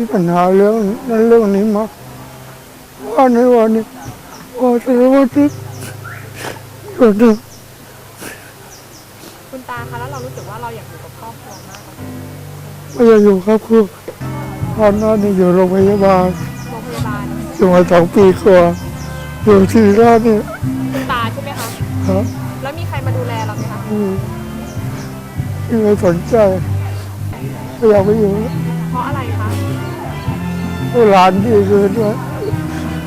มีปัญหาเรื่องนั้นเรื่องนี้มากว่าในวันนี้ว่าจะรู้ว่าที่ส่วนหนึ่งคุณตาคะแล้วเรารู้สึกว่าเราอยากอยู่กับครอบครัวมากกว่าไม่อยากอยู่ครับครัวตอนนั้นนี่อยู่โรงพยาบาลโรงพยาบาลอยู่มาสองปีกว่าอยู่ที่ร้านนี่คุณตาใช่ไหมคะครับแล้วมีใครมาดูแลเราไหมคะอืมที่ไม่สนใจไม่อยากไปอยู่ ก็หลานที่เกินว่า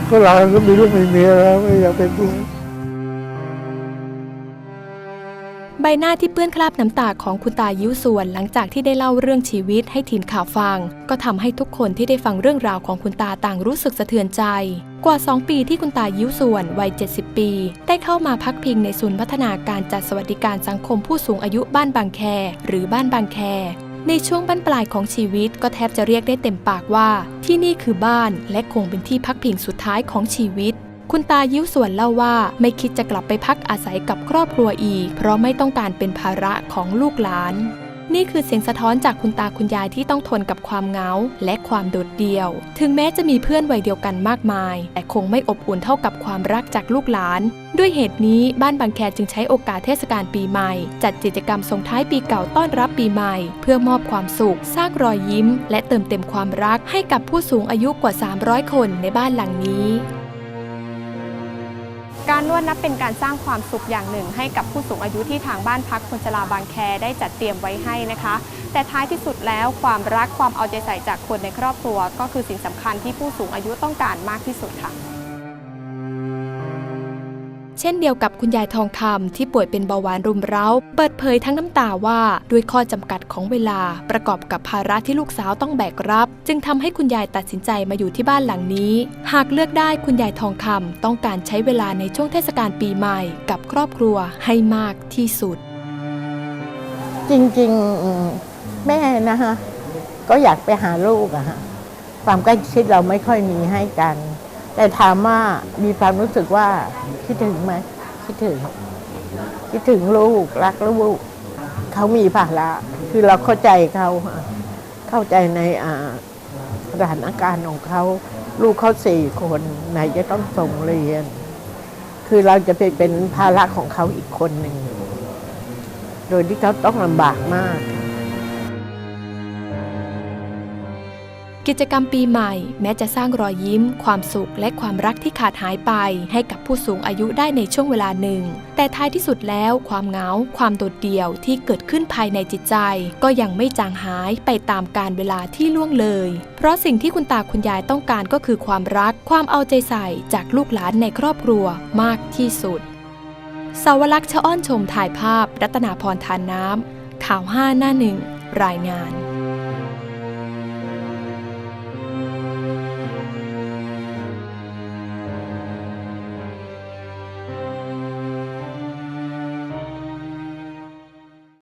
ก็หลานก็มีลูกมีเมียแล้วไม่อยากเป็นด้วยใบหน้าที่เปื้อนคราบน้ำตาของคุณตายิ้วส่วนหลังจากที่ได้เล่าเรื่องชีวิตให้ทีมข่าวฟัง ก็ทำให้ทุกคนที่ได้ฟังเรื่องราวของคุณตาต่างรู้สึกสะเทือนใจ กว่า 2 ปีที่คุณตายิ้วส่วนวัย 70 ปี ได้เข้ามาพักพิงในศูนย์พัฒนาการจัดสวัสดิการสังคมผู้สูงอายุบ้านบางแค หรือบ้านบางแค ในช่วงบั้นปลายของชีวิตก็แทบจะเรียกได้เต็มปากว่า ที่นี่คือบ้านและคงเป็นที่พักพิงสุดท้ายของชีวิต คุณตายิ้วส่วนเล่าว่าไม่คิดจะกลับไปพักอาศัยกับครอบครัวอีก เพราะไม่ต้องการเป็นภาระของลูกหลาน นี่คือเสียงสะท้อนจากคุณตาคุณยายที่ต้องทนกับความเหงา และความโดดเดี่ยว ถึงแม้จะมีเพื่อนวัยเดียวกันมากมาย แต่คงไม่อบอุ่นเท่ากับความรักจากลูกหลาน ด้วยเหตุนี้บ้านบางแคจึงใช้โอกาสเทศกาลปีใหม่ จัดกิจกรรมส่งท้ายปีเก่าต้อนรับปีใหม่ เพื่อมอบความสุข สร้างรอยยิ้ม และเติมเต็มความรักให้กับผู้สูงอายุกว่า 300 คนในบ้านหลังนี้ การนวดนับเป็นการสร้างความสุขอย่างหนึ่ง ให้กับผู้สูงอายุที่ทางบ้านพักคนชราบางแคได้จัดเตรียมไว้ให้นะคะ แต่ท้ายที่สุดแล้วความรักความเอาใจใส่จากคนในครอบครัว ก็คือสิ่งสำคัญที่ผู้สูงอายุต้องการมากที่สุดค่ะ เช่นเดียวกับคุณยายทองคำที่ป่วยเป็นเบาหวานรุมเร้า เปิดเผยทั้งน้ำตาว่าด้วยข้อจำกัดของเวลา ประกอบกับภาระที่ลูกสาวต้องแบกรับ จึงทำให้คุณยายตัดสินใจมาอยู่ที่บ้านหลังนี้ หากเลือกได้คุณยายทองคำต้องการใช้เวลาในช่วงเทศกาลปีใหม่ กับครอบครัวให้มากที่สุด จริงๆแม่นะฮะก็อยากไปหาลูกอะฮะความใกล้ชิดเราไม่ค่อยมีให้กัน แต่ถามว่ามีความรู้สึกว่าคิดถึงไหมคิดถึง คิดถึงลูกรักลูกเขามีภาระคือเราเข้าใจเขาเข้าใจในอ่าสถานการณ์ของเขาลูกเขาสี่คนไหนจะต้องส่งเรียน คือเราจะไปเป็นภาระของเขาอีกคนหนึ่ง โดยที่เขาต้องลำบากมาก กิจกรรมปีใหม่ แม้จะสร้างรอยยิ้ม ความสุขและความรักที่ขาดหายไป ให้กับผู้สูงอายุได้ในช่วงเวลาหนึ่ง แต่ท้ายที่สุดแล้วความเหงา ความโดดเดี่ยวที่เกิดขึ้นภายในจิตใจ ก็ยังไม่จางหายไปตามการเวลาที่ล่วงเลย เพราะสิ่งที่คุณตาคุณยายต้องการก็คือความรัก ความเอาใจใส่จากลูกหลานในครอบครัวมากที่สุดสาวลักษ์ชะอ้อนชมถ่ายภาพ รัตนาพรทานน้ำข่าวห้าหน้าหนึ่งรายงาน